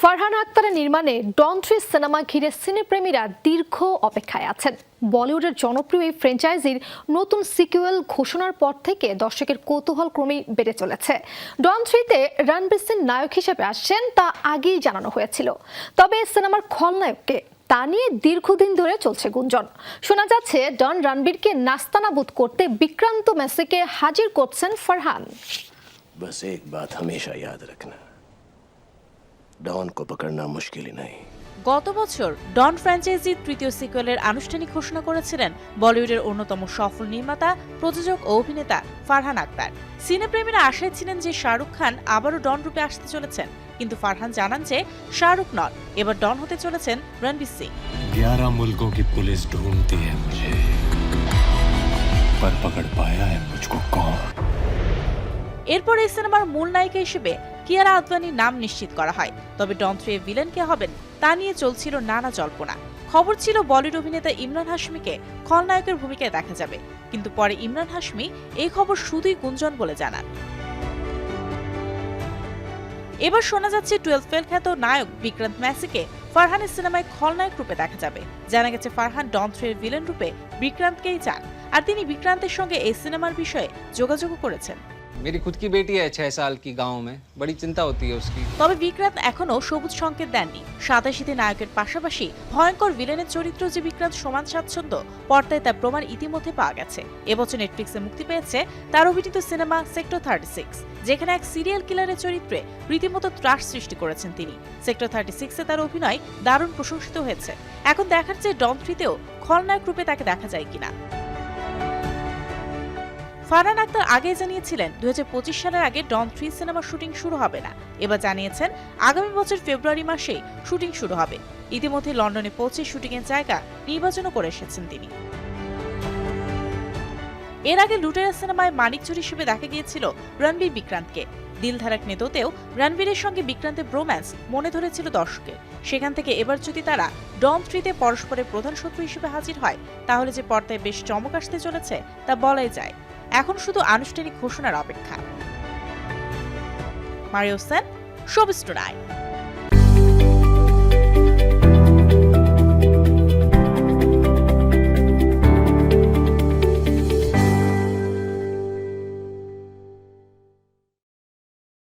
ফারহান আক্তারের নির্মাণে ডন three cinema ঘিরে সিনেপ্রেমীরা দীর্ঘ অপেক্ষায় আছেন। বলিউডের জনপ্রিয় এই ফ্র্যাঞ্চাইজির নতুন সিকুয়েল ঘোষণার পর থেকে দর্শকের কৌতূহল ক্রমে বেড়ে চলেছে। ডন থ্রিতে রণবীর সিং নায়ক হিসেবে আসছেন তা আগেই জানানো হয়েছিল। তবে সিনেমার খলনায়ককে তা নিয়ে দীর্ঘদিন ধরে চলছে গুঞ্জন। শোনা যাচ্ছে, ডন রণবীরকে নাস্তানাবুদ করতে বিক্রান্ত মেসিকে হাজির করছেন ফারহান। বস এক বাত হামেশা ইয়াদ রাখনা डॉन को पकड़ना मुश्किल ही नहीं গত বছর ডন ফ্র্যাঞ্চাইজির তৃতীয় সিকুয়েলের আনুষ্ঠানিক ঘোষণা করেছিলেন বলিউডের অন্যতম সফল নির্মাতা প্রযোজক ও অভিনেতা ফারহান আক্তার সিনেপ্রেমীরা আশায় ছিলেন যে শাহরুখ খান আবারও ডন রূপে আসতে চলেছেন কিন্তু ফারহান জানান যে শাহরুখ নন এবার ডন হতে চলেছেন রণবীর সিং ग्यारह मुल्कों की पुलिस ढूंढती है मुझे पर पकड़ पाया है मुझको कौन এরপর এই সিনেমার মূল নায়িকা হিসেবে কিয়ারা আদবানির নাম নিশ্চিত করা হয়। তবে ডন থ্রি ভিলেন কে হবেন তা নিয়ে চলছিল নানা জল্পনা। খবর ছিল বলিউড অভিনেতা ইমরান হাশমিকে খলনায়কের ভূমিকায় দেখা যাবে। কিন্তু পরে ইমরান হাশমি এই খবর শুধুই গুঞ্জন বলে জানান। এবার শোনা যাচ্ছে টুয়েলভ ফেল খ্যাত নায়ক বিক্রান্ত ম্যাসিকে ফারহানের সিনেমায় খলনায়ক রূপে দেখা যাবে। জানা গেছে ফারহান ডন থ্রি এর ভিলেন রূপে বিক্রান্তকেই চান। আর তিনি বিক্রান্তের সঙ্গে এই সিনেমার বিষয়ে যোগাযোগও করেছেন। মেরি খুদ কি বেটি আছে ছয় সাল কি গাঁও মে বড়ি চিন্তা হতি উসকি তবে বিক্রান্ত এখনও সবুজ সংকেত দেননি। সাতাশিতে নায়কের পাশাপাশি ভয়ঙ্কর ভিলেনের চরিত্র যে বিক্রান্ত সমান স্বাচ্ছন্দ্য। পর্দায় তার প্রমাণ ইতিমধ্যে পাওয়া গেছে। এবছর নেটফ্লিক্সে মুক্তি পেয়েছে তার অভিনীত সিনেমা সেক্টর থার্টি সিক্স যেখানে এক সিরিয়াল কিলারের চরিত্রে রীতিমতো ত্রাস সৃষ্টি করেছেন তিনি। সেক্টর থার্টি সিক্সে তার অভিনয় দারুণ প্রশংসিত হয়েছে। এখন দেখার চেয়ে ডন থ্রিতেও খলনায়ক রূপে তাকে দেখা যায় কিনা। ফারহান আক্তার আগেই জানিয়েছিলেন দু হাজার পঁচিশ সালের আগে ডন থ্রি সিনেমার শুটিং শুরু হবে না। এবার জানিয়েছেন, আগামী বছর ফেব্রুয়ারি মাসে শুটিং শুরু হবে। ইতিমধ্যে লন্ডনে পৌঁছে শুটিংয়ের জায়গা নির্বাচনও করে এসেছেন তিনি। এর আগে লুটেরা সিনেমায় মানিকচুর হিসেবে দেখা গিয়েছিল রণবীর বিক্রান্তকে। দিল ধারাক নেতোতেও রণবীরের সঙ্গে বিক্রান্তের ব্রোম্যান্স মনে ধরেছিল দর্শকের। সেখান থেকে এবার যদি তারা ডন থ্রিতে পরস্পরের প্রধান শত্রু হিসেবে হাজির হয়, তাহলে যে পর্দায় বেশ চমক আসতে চলেছে, তা বলাই যায়। এখন শুধু আনুষ্ঠানিক ঘোষণার অপেক্ষা মারিও সেন শোবিস টুনাইট